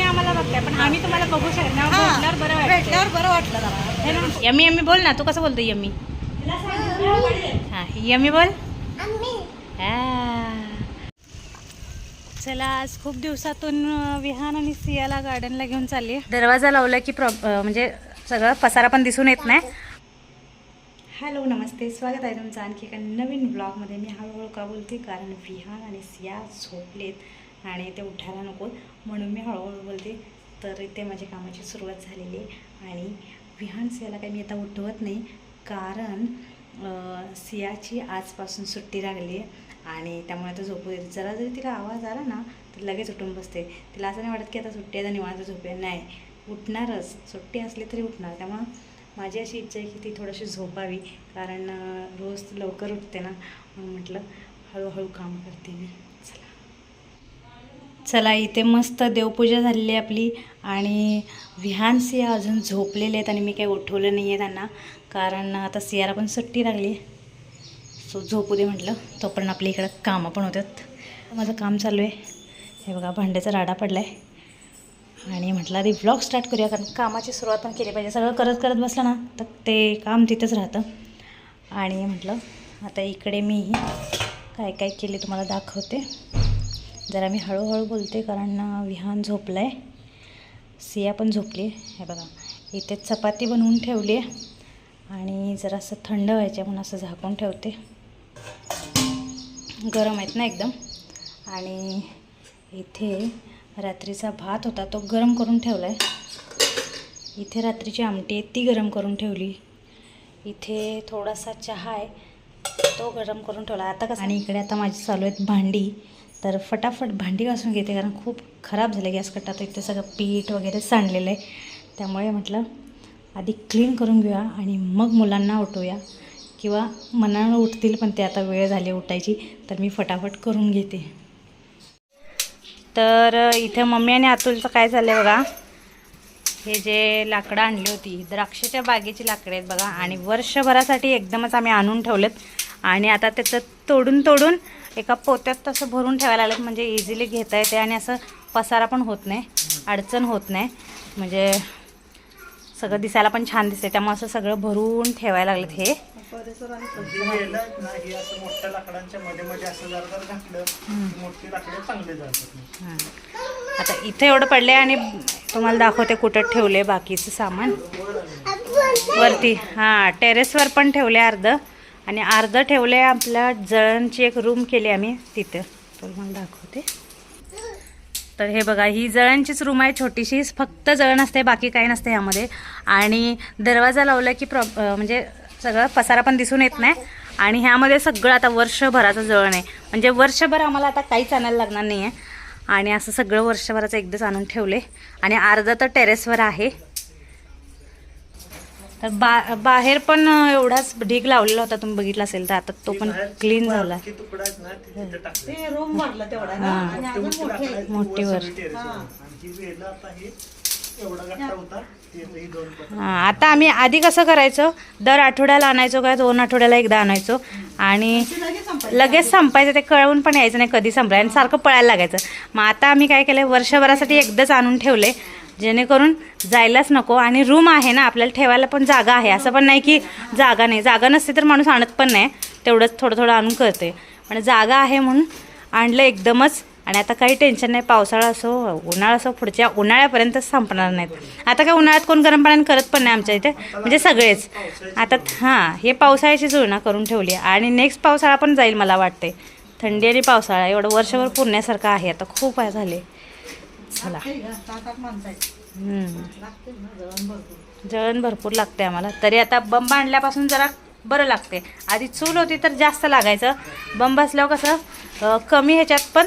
तुम्ही आम्हाला बघताय पण आम्ही तुम्हाला बघू शकत नाही. हा, भेटल्यावर बरं वाटतं भेटल्यावर बरं वाटलं जरा. है ना? यम्मी यम्मी बोल ना तू कसं बोलतो यम्मी? हा यम्मी बोल. हा. चला आज खूप दिवसातून अं, विहान आणि सियाला गार्डनला घेऊन चालली दरवाजा लावला की प्रॉब म्हणजे सगळं पसारा पण दिसून येत नाही. हॅलो नमस्ते. स्वागत आहे तुमचं आणखी एका नवीन ब्लॉगमध्ये मी हळूहळू का बोलते? कारण विहान आणि सिया झोपलेत. आणि ते उठायला नको. म्हणून मी हळूहळू बोलते तर इथे माझ्या कामाची सुरुवात झालेली आहे. आणि विहान सियाला काही मी आता उठवत नाही कारण सियाची आजपासून सुट्टी लागली आहे आणि त्यामुळे आता झोपू येते जरा जरी तिला आवाज आला ना तर लगेच उठून बसते. तिला असं नाही वाटत की आता सुट्टी आहे तर निवांत झोपे नाही उठणारच. सुट्टी असली तरी उठणार. त्यामुळं माझी अशी इच्छा आहे की ती थोडीशी झोपावी कारण रोज लवकर उठते ना. म्हणून म्हटलं हळूहळू काम करते मी. चला इथे मस्त देवपूजा झालेली आहे आपली. आणि विहान सिया अजून झोपलेले आहेत आणि मी काही उठवलं नाही आहे त्यांना. कारण आता सियाला पण सुट्टी लागली. सो झोपू दे म्हटलं. तोपर्यंत आपल्या इकडं कामं पण होतात. माझं काम चालू आहे. हे बघा भांड्याचा राडा पडला आहे आणि म्हटलं आधी ब्लॉग स्टार्ट करूया कारण कामाची सुरुवात पण केली पाहिजे. सगळं करत करत बसलं ना तर ते काम तिथंच राहतं. आणि म्हटलं आता इकडे मी काय काय केले तुम्हाला दाखवते. जरा मी हळूहळू बोलते कारण विहान झोपलं आहे सिया पण झोपली. आहे हे बघा इथे चपाती बनवून ठेवली आहे आणि जरासं थंड व्हायचे म्हणून असं झाकून ठेवते. गरम आहेत ना एकदम. आणि इथे रात्रीचा भात होता तो गरम करून ठेवला आहे इथे रात्रीची आमटी आहे ती गरम करून ठेवली. इथे थोडासा चहा आहे तो गरम करून ठेवला. आता कसं आणि इकडे आता माझी चालू आहेत भांडी. तर फटाफट भांडी घासून घेते कारण खूप खराब झालं गॅस कट्टा. तर इथे सगळं पीठ वगैरे सांडलेलं आहे. त्यामुळे म्हटलं आधी क्लीन करून घेऊया आणि मग मुलांना उठवूया. किंवा मनानं उठतील पण ते आता वेळ झाली उठायची तर मी फटाफट करून घेते. तर इथे मम्मी आणि अतुलचं काय झालं आहे बघा. हे जे लाकडं आणली होती द्राक्षाच्या बागेची लाकडं आहेत बघा. आणि वर्षभरासाठी एकदमच आम्ही आणून ठेवलेत. आणि आता त्याचं तोडून तोडून एका पोत्यात तसं भरून ठेवायला लागलं म्हणजे इझिली घेता येते आणि असं पसारा पण होत नाही अडचण होत नाही. म्हणजे सगळं दिसायला पण छान दिसते त्यामुळे असं सगळं भरून ठेवायला लागलं हे. आता इथे एवढं पडले आणि तुम्हाला दाखवते कुठं ठेवले बाकीचं सामान. वरती हां टेरेसवर पण ठेवले अर्ध. आणि अर्ध ठेवले आपल्या जळणची एक रूम केली आम्ही तिथं. तुम्हाला दाखवते. तर हे बघा ही जळणचीच रूम आहे छोटीशी. फक्त जळण असते बाकी काही नसते ह्यामध्ये आणि दरवाजा लावला की प्रॉ म्हणजे सगळं पसारा पण दिसून येत नाही. आणि ह्यामध्ये सगळं आता वर्षभराचं जळण आहे म्हणजे वर्षभर आम्हाला आता काहीच आणायला लागणार नाही आहे आणि असं सगळं वर्षभराचं एकदाच आणून ठेवले. आणि अर्धं तर टेरेसवर आहे. तर बा बाहेर पण एवढाच ढीग लावलेला होता तुम्ही बघितला असेल तर. आता तो पण क्लीन झाला. की तुकडा आहेत ना ते तिथे टाकले. ते रूम वाटलं तेवढा ना हां. आणि ते अजून मोठी मोठे. लाकडं आहेत, मोठी वर वर. सगळी terrace वर. आणि ही वेलं आता हे एवढा गट्टा होता ते ही दोन पट हां. आता आम्ही आधी कसं करायचो दर आठवड्याला आणायचो काय दोन आठवड्याला एकदा आणायचो. आणि लगेच संपायचं. लगेच संपायचं ते कळवून पण यायचं नाही कधी संपलं. आणि सारखं पळायला लागायचं. मग आता आम्ही काय केलं वर्षभरासाठी एकदाच आणून ठेवले जेणेकरून जायलाच नको आणि रूम आहे ना आपल्याला ठेवायला पण जागा आहे. असं पण नाही की जागा नाही. जागा नसते तर माणूस आणत पण नाही. तेवढंच थोडं थोडं आणून करते. पण जागा आहे म्हणून आणलं एकदमच. आणि आता काही टेन्शन नाही. पावसाळा असो उन्हाळा असो पुढच्या उन्हाळ्यापर्यंत संपणार नाहीत. आता काय उन्हाळ्यात कोण गरम पाण्याने करत पण नाही आमच्या इथे? म्हणजे सगळेच. आता हां हे पावसाळ्याची जुळणा करून ठेवली आहे. आणि नेक्स्ट पावसाळा पण जाईल मला वाटते थंडी आणि पावसाळा एवढं वर्षभर पुरण्यासारखं आहे. आता खूप आहे झाले. चला. जळण भरपूर. लागते आम्हाला. तरी आता बंब आणल्यापासून जरा बरं लागते आधी चूल होती तर जास्त लागायचं. बंब असल्यावर कसं कमी ह्याच्यात पण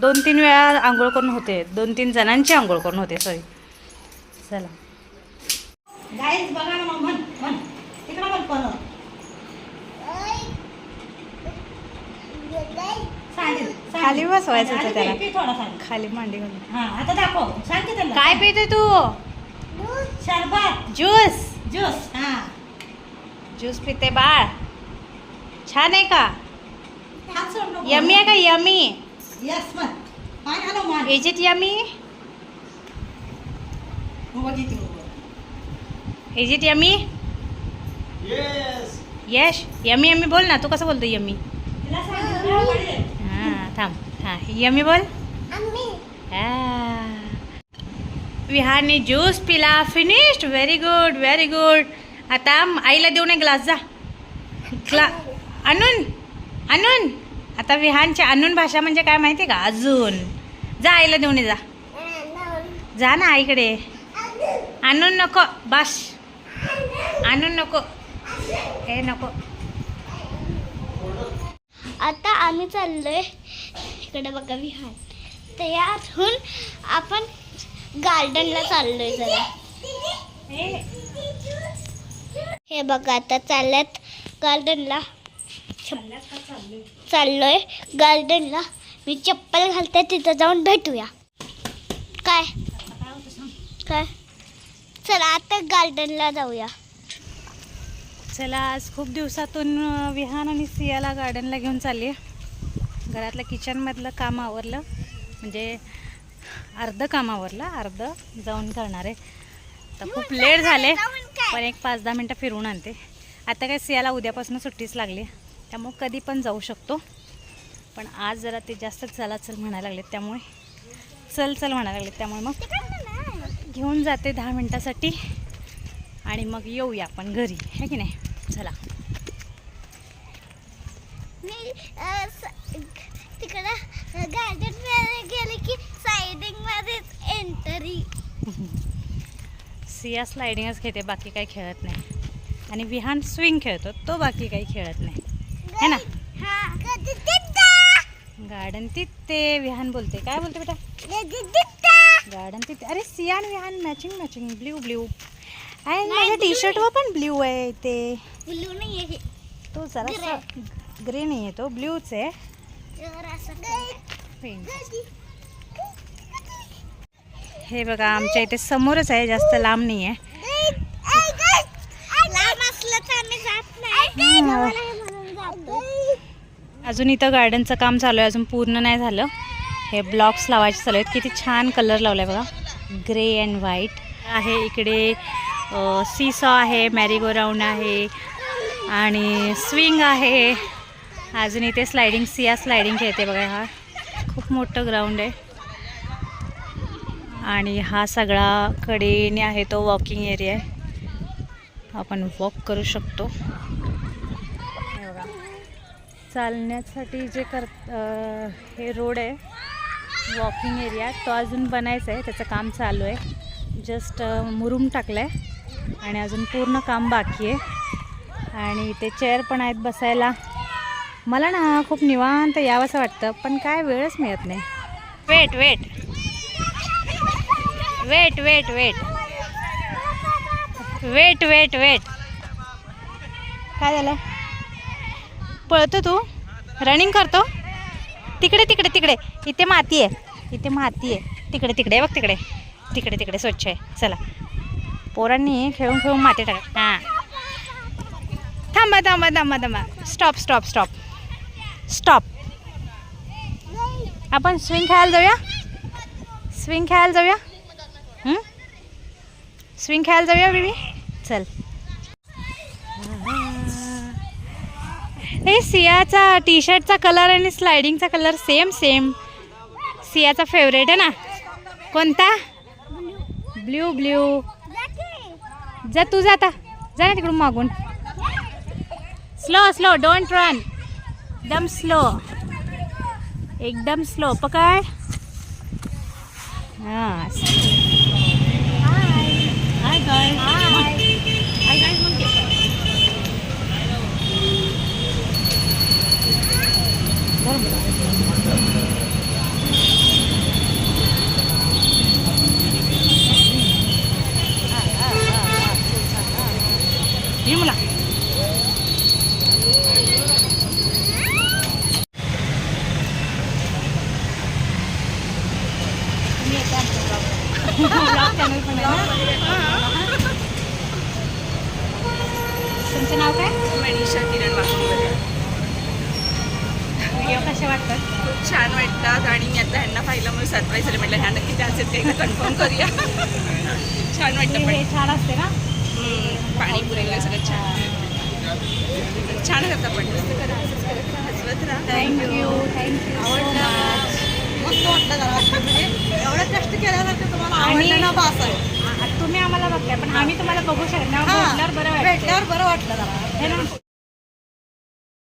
दोन तीन वेळा आंघोळ करून होते. दोन तीन जणांची आंघोळ करून होते सॉरी चला. बघा ना मग म्हण म्हण तिकडं म्हण पण सांगेल सांगेल. खाली बसवायचं होतं त्याला. खाली. मांडी घालून. हा आता दाखव. सांग की त्याला. काय पिते तू? शरबत. ज्यूस. ज्यूस हा. ज्यूस पिते बाळ. छान आहे का. यमी आहे का yummy? Yes is it yummy. Is it yummy yes Yash yummy yummy बोल ना. तू कसं बोलतो यमी? थांब. हां यमी बोल. विहारने ज्यूस पिला. Finished very good very good आता आईला देऊ नये ग्लास जा. ग्ला आणून आणून आता विहानची आणून भाषा म्हणजे काय माहिती आहे का? अजून. जा आईला देऊन जा. जा ना आईकडे. आणून नको. बस. आणून नको. हे नको. आता आम्ही चाललोय इकडे बघा विहार तयारहून आपण गार्डनला चाललोय जरा. हे बघा आता चालल्यात गार्डनला. चाललोय गार्डनला. मी चप्पल घालते तिथं जाऊन भेटूया. काय? काय? चला आता गार्डनला जाऊया. चला आज खूप दिवसातून विहान आणि सियाला गार्डनला घेऊन चालली घरातलं किचनमधलं काम आवरलं. म्हणजे अर्ध काम आवरलं अर्ध जाऊन करणार आहे. तर खूप लेट झाले पण एक पाच दहा मिनटं फिरवून आणते. आता काय सियाला उद्यापासून सुट्टीच लागली त्यामुळे कधी पण जाऊ शकतो. पण आज जरा ते जास्तच चला चल म्हणायला लागलेत त्यामुळे चल चल म्हणायला लागलेत. त्यामुळे मग घेऊन जाते दहा मिनटासाठी. आणि मग येऊया आपण घरी है की नाही? चला. मी तिकडं गार्डनमध्ये गेले की मध्येच एंटरी सिया स्लायडिंगच खेळते बाकी काही खेळत नाही. आणि विहान स्विंग खेळतो तो बाकी काही खेळत नाही. है ना? हा. गार्डन तिथे! विहान बोलते. काय बोलते बेटा? गार्डन तिथे! अरे सिया आणि Vihaan matching matching blue blue आणि माझ्या टी शर्टवर पण ब्ल्यू आहे ते ब्लू नाही आहे तो जरा ग्रे. नाही आहे तो ब्ल्यूच आहे. हे बघा आमच्या इथे समोरच आहे जास्त लांब नाही. आहे अजून इथं गार्डनचं काम चालू आहे अजून पूर्ण नाही झालं. हे ब्लॉक्स लावायचे चालू आहेत. किती छान कलर लावला आहे बघा. ग्रे अँड व्हाईट आहे इकडे सी सॉ आहे मॅरीगो राऊंड आहे आणि स्विंग आहे. अजून इथे स्लायडिंग सिया स्लायडिंग खेळते बघा हा. खूप मोठं ग्राउंड आहे. आणि हा सगळा कडेने आहे तो वॉकिंग एरिया आहे. आपण वॉक करू शकतो. बघा. चालण्यासाठी जे कर हे रोड आहे वॉकिंग एरिया तो अजून बनायचा आहे त्याचं काम चालू आहे. जस्ट मुरूम टाकलं आहे आणि अजून पूर्ण काम बाकी आहे. आणि ते चेअर पण आहेत बसायला. मला ना खूप निवांत यावंसं वाटतं पण काय वेळच मिळत नाही. Wait wait wait wait wait wait wait wait काय झालं? पळतो तू? रनिंग करतो? तिकडे तिकडे तिकडे. इथे माती आहे. इथे माती आहे. तिकडे तिकडे. बघ तिकडे. तिकडे तिकडे. स्वच्छ आहे. चला. पोरांनी खेळून खेळून माती टाक. हां. थांबा थांबा थांबा थांबा. स्टॉप स्टॉप स्टॉप स्टॉप आपण स्विंग खेळायला जाऊया? स्विंग खेळायला जाऊया? स्विंग खेळायला जाऊया बेबी चल. हे सियाचा टी शर्टचा कलर आणि स्लायडिंगचा कलर सेम सेम सियाचा फेवरेट आहे ना? कोणता? ब्ल्यू ब्ल्यू जा तू जाता जा ना तिकडून मागून. Slow, slow. Don't run. Slow एकदम slow पकड़ slow. Ah, Hi guys. Hi. Hi guys, monkey. तुमचं नाव काय? मनीषा किरण वाकुंबरे थँक्यू कसे वाटतात? खूप छान वाटतात आणि मी आता ह्यांना पाहिल्यामुळे सरप्राईज झाले म्हटलं ह्या नक्की त्याच आहेत एकदा कन्फर्म करूया. छान वाटतं. पण हे छान असते ना? पाणीपुरी वगैरे सगळं छान. छान करता पण. हसवत राहा. थँक्यू थँक्यू आवडलं. मस्त वाटलं जरा म्हणजे एवढं कष्ट केल्यानंतर तुम्हाला आणि- आवडलं ना बास आहे. तुम्ही आम्हाला बघताय पण आम्ही तुम्हाला बघू हा, भेटल्यावर बरं वाटतं भेटल्यावर बरं वाटलं जरा. है ना